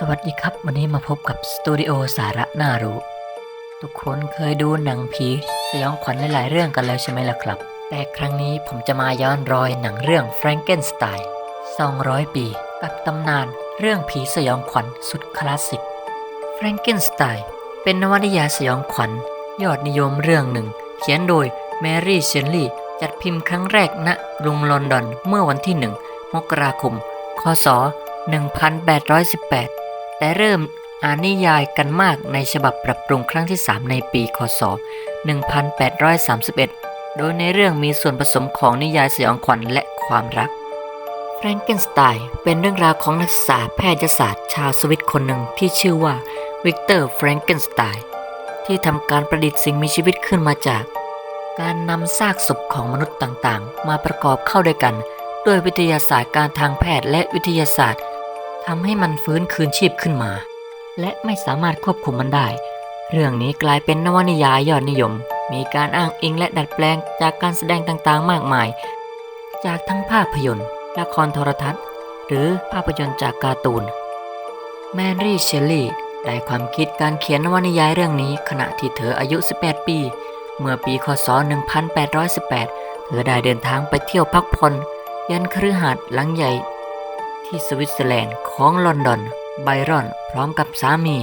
สวัสดีครับ วันนี้มาพบกับสตูดิโอสาระน่ารู้ ทุกคนเคยดูหนังผีสยองขวัญหลาย ๆ เรื่องกันแล้วใช่ไหมล่ะครับ แต่ครั้งนี้ผมจะมาย้อนรอยหนังเรื่อง Frankenstein 200 ปี กับตำนานเรื่องผีสยองขวัญสุดคลาสสิก Frankenstein เป็นนวนิยายสยองขวัญ ยอดนิยมเรื่องหนึ่ง เขียนโดยแมรี่เชนลีย์จัดพิมพ์ครั้งแรกณกรุงลอนดอนเมื่อวันที่1มกราคม คศ 1818 แต่เริ่มอ่านนิยายกันมากในฉบับปรับปรุงครั้งที่ 3 ในปีคศ 1831 โดยในเรื่องมีส่วนผสมของนิยายสยองขวัญและความรัก แฟรงเกนสไตน์เป็นเรื่องราวของนักศึกษาแพทยศาสตร์ชาวสวิตคนหนึ่งที่ชื่อว่าวิกเตอร์แฟรงเกนสไตน์ที่ทำการประดิษฐ์สิ่งมีชีวิตขึ้นมาจาก การนำซากศพของมนุษย์ต่างๆ มาประกอบเข้าด้วยกัน ด้วยวิทยาศาสตร์การทางแพทย์และวิทยาศาสตร์ ทำให้มันฟื้นคืนชีพขึ้นมา และไม่สามารถควบคุมมันได้ เรื่องนี้กลายเป็นนวนิยายยอดนิยม มีการอ้างอิงและดัดแปลงจากการแสดงต่างๆ มากมาย จากทั้งภาพยนตร์ละครโทรทัศน์ หรือภาพยนตร์จากการ์ตูน แมรี่เชลลี่ได้ความคิดการเขียนนวนิยายเรื่องนี้ขณะที่เธออายุ 18 ปี เมื่อปีคศ 1818 เธอได้เดินทางไปเที่ยวพักผ่อนยันคฤหาสน์หลังใหญ่ ที่สวิตเซอร์แลนด์ของลอนดอน ไบรอน พร้อมกับสามี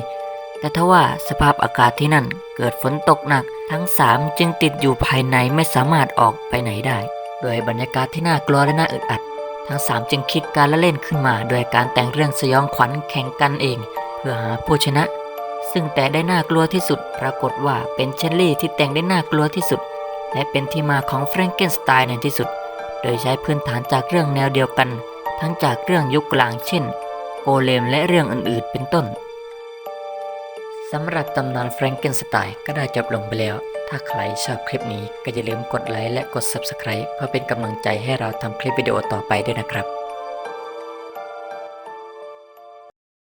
แต่ทว่าสภาพอากาศที่นั่นเกิดฝนตกหนัก ทั้งสามจึงติดอยู่ภายในไม่สามารถออกไปไหนได้ โดยบรรยากาศที่น่ากลัวและน่าอึดอัด ทั้งสามจึงคิดการละเล่นขึ้นมา โดยการแต่งเรื่องสยองขวัญแข่งกันเอง เพื่อหาผู้ชนะ ซึ่งแต่ได้น่ากลัวที่สุด ปรากฏว่าเป็นเชลลี่ที่แต่งได้น่ากลัวที่สุด และเป็นที่มาของแฟรงเกนสไตน์ในที่สุด โดยใช้พื้นฐานจากเรื่องแนวเดียวกัน ทั้งจากเรื่องยุคกลางเช่น โกเลมและเรื่องอื่นๆ เป็นต้นสำหรับตำนานแฟรงเกนสไตน์ก็ได้จบลงไปแล้ว ถ้าใครชอบคลิปนี้ก็อย่าลืมกดไลค์และกด Subscribe เพื่อเป็นกำลังใจให้เราทำคลิปวิดีโอต่อไปด้วยนะครับ